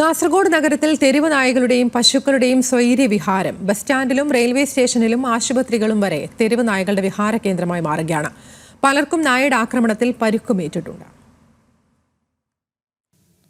കാസർഗോഡ് നഗരത്തിൽ തെരുവ് നായകളുടെയും പശുക്കളുടെയും സ്വൈര്യ വിഹാരം bus സ്റ്റാൻഡിലും railway സ്റ്റേഷനിലും ആശുപത്രികളും വരെ തെരുവ് നായകളുടെ വിഹാര കേന്ദ്രമായി മാറുകയാണ്. പലർക്കും നായയുടെ ആക്രമണത്തിൽ പരുക്കുമേറ്റിട്ടുണ്ട്.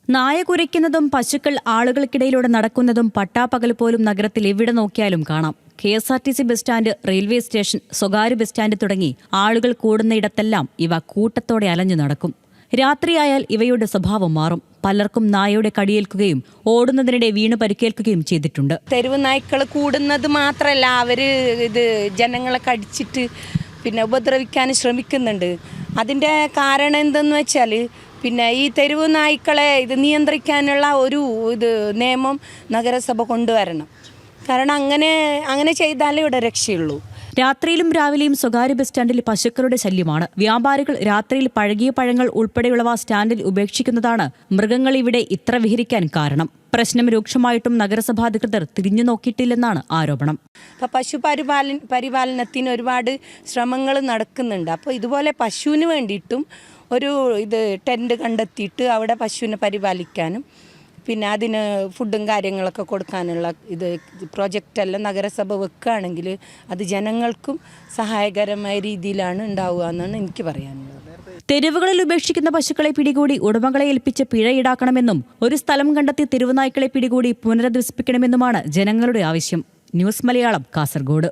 നായ കുരയ്ക്കുന്നതും പശുക്കൾ ആളുകൾക്കിടയിലൂടെ നടക്കുന്നതും പട്ടാപ്പകൽ പോലും നഗരത്തിൽ എവിടെ നോക്കിയാലും കാണാം. K S R T C bus stand railway station സ്വകാര്യ ബസ് സ്റ്റാൻഡ് തുടങ്ങി ആളുകൾ കൂടുന്നയിടത്തെല്ലാം ഇവ കൂട്ടത്തോടെ അലഞ്ഞു നടക്കും. രാത്രിയായാൽ ഇവയുടെ സ്വഭാവം മാറും. പലർക്കും നായയുടെ കടിയേൽക്കുകയും ഓടുന്നതിനിടെ വീണ് പരിക്കേൽക്കുകയും ചെയ്തിട്ടുണ്ട്. തെരുവ് നായ്ക്കൾ കൂടുന്നത് മാത്രമല്ല അവർ ഇത് ജനങ്ങളെ കടിച്ചിട്ട് പിന്നെ ഉപദ്രവിക്കാൻ ശ്രമിക്കുന്നുണ്ട്. അതിന്റെ കാരണം എന്തെന്ന് വെച്ചാൽ പിന്നെ ഈ തെരുവ് നായ്ക്കളെ ഇത് നിയന്ത്രിക്കാനുള്ള ഒരു ഇത് നിയമം നഗരസഭ കൊണ്ടുവരണം. കാരണം അങ്ങനെ അങ്ങനെ ചെയ്താലേ ഇവിടെ രക്ഷയുള്ളൂ. രാത്രിയിലും രാവിലെയും സ്വകാര്യ ബസ് സ്റ്റാൻഡിൽ പശുക്കളുടെ ശല്യമാണ്. വ്യാപാരികൾ രാത്രിയിൽ പഴകിയ പഴങ്ങൾ ഉൾപ്പെടെയുള്ളവ സ്റ്റാൻഡിൽ ഉപേക്ഷിക്കുന്നതാണ് മൃഗങ്ങൾ ഇവിടെ ഇത്ര വിഹരിക്കാൻ കാരണം. പ്രശ്നം രൂക്ഷമായിട്ടും നഗരസഭാധികൃതർ തിരിഞ്ഞു നോക്കിയിട്ടില്ലെന്നാണ് ആരോപണം. അപ്പോൾ പശു പരിപാലന പരിപാലനത്തിന് ഒരുപാട് ശ്രമങ്ങൾ നടക്കുന്നുണ്ട്. അപ്പോൾ ഇതുപോലെ പശുവിന് വേണ്ടിയിട്ടും ഒരു ഇത് ടെന്റ് കണ്ടെത്തിയിട്ട് അവിടെ പശുവിനെ പരിപാലിക്കാനും പിന്നെ അതിന് ഫുഡും കാര്യങ്ങളൊക്കെ കൊടുക്കാനുള്ള ഇത് പ്രോജക്റ്റെല്ലാം നഗരസഭ വെക്കുകയാണെങ്കിൽ അത് ജനങ്ങൾക്കും സഹായകരമായ രീതിയിലാണ് ഉണ്ടാവുക എന്നാണ് എനിക്ക് പറയാനുള്ളത്. തെരുവുകളിൽ ഉപേക്ഷിക്കുന്ന പശുക്കളെ പിടികൂടി ഉടമകളെ ഏൽപ്പിച്ച് പിഴ ഈടാക്കണമെന്നും ഒരു സ്ഥലം കണ്ടെത്തി തെരുവുനായ്ക്കളെ പിടികൂടി പുനരധിവസിപ്പിക്കണമെന്നുമാണ് ജനങ്ങളുടെ ആവശ്യം. ന്യൂസ് മലയാളം കാസർഗോഡ്.